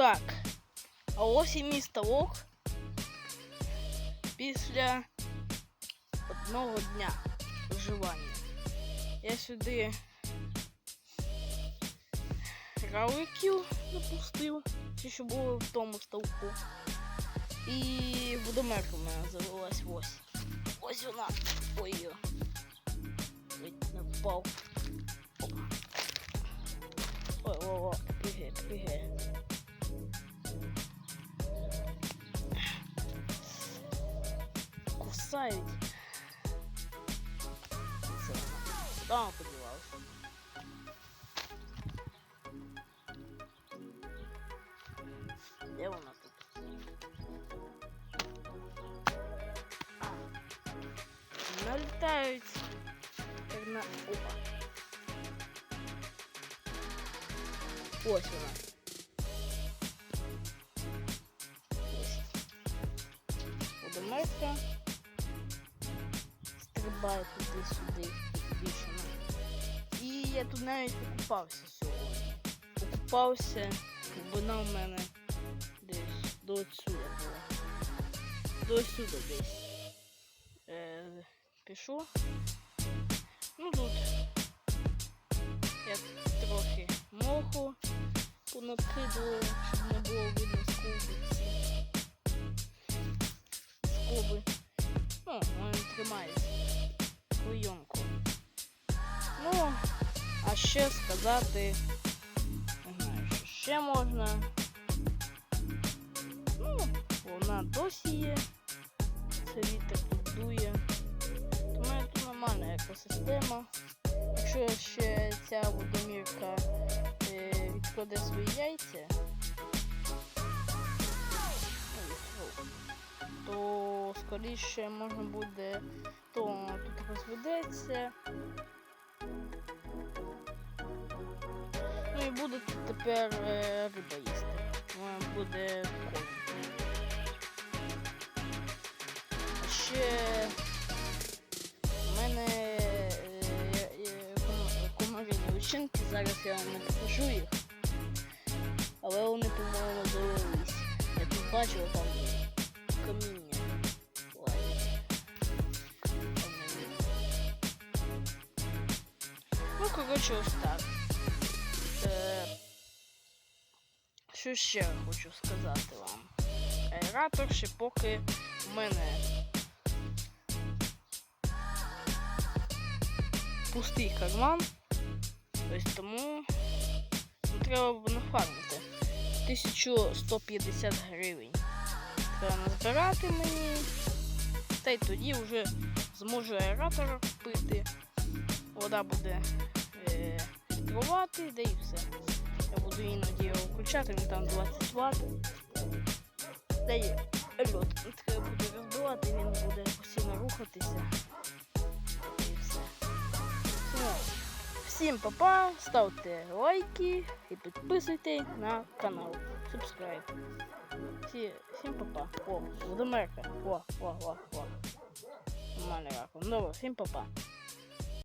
Так. А ось і мій ставок після одного дня виживання. Я сюди равликів запустив, ті, що були в тому ставку. І водомерка в мене завелась ось. Ось вона. Ой. йо. Ледь не впав. Ой, ой, ой, пригай, пригай. Кусають. Це вона. Куди вона подівалася? Де вона тут? А. Налітають. Як на... Опа. Ось вона. Ось. Стрибає туди-сюди. Бішено. І я тут навіть покупався сьогодні. Покупався, глибина в мене десь до сюди була. До сюди десь. Е, пішов. Ну тут я трохи моху понакидував, щоб не було видно скоби. Скоби. Ну, вони тримають клейонку. Ну, а ще сказати, не знаю, що ще можна. Ну, вона досі є. Це вітер тут дує. Тому тут нормальна екосистема. Якщо ще ця водомірка е, відкладе свої яйця, скоріше можна буде, то тут розведеться. Ну і буде тут тепер е, риба їсти. Буде корм. Ще у мене е, є- є ком- комаріні личинки, зараз я вам не покажу їх. Але вони, по-моєму, завелись. Я тут бачив там каміння. Коротше, ось так. Е, Що ще хочу сказати вам? Аератор ще поки в мене пустий карман. Тобто тому ну, треба б нафармити. 1150 гривень. Треба назбирати мені. Та й тоді вже зможу аератор купити. Вода буде фільтрувати, да і все. Я буду іноді його включати, він там 20 Вт. Та й льот треба буде розбивати, він буде постійно рухатися. І все. Ну, всім папа, ставте лайки і підписуйтесь на канал. Subscribe. Всі, всім папа. О, водомерка. О, о, о, о. Нормальний раком. Добре, всім папа.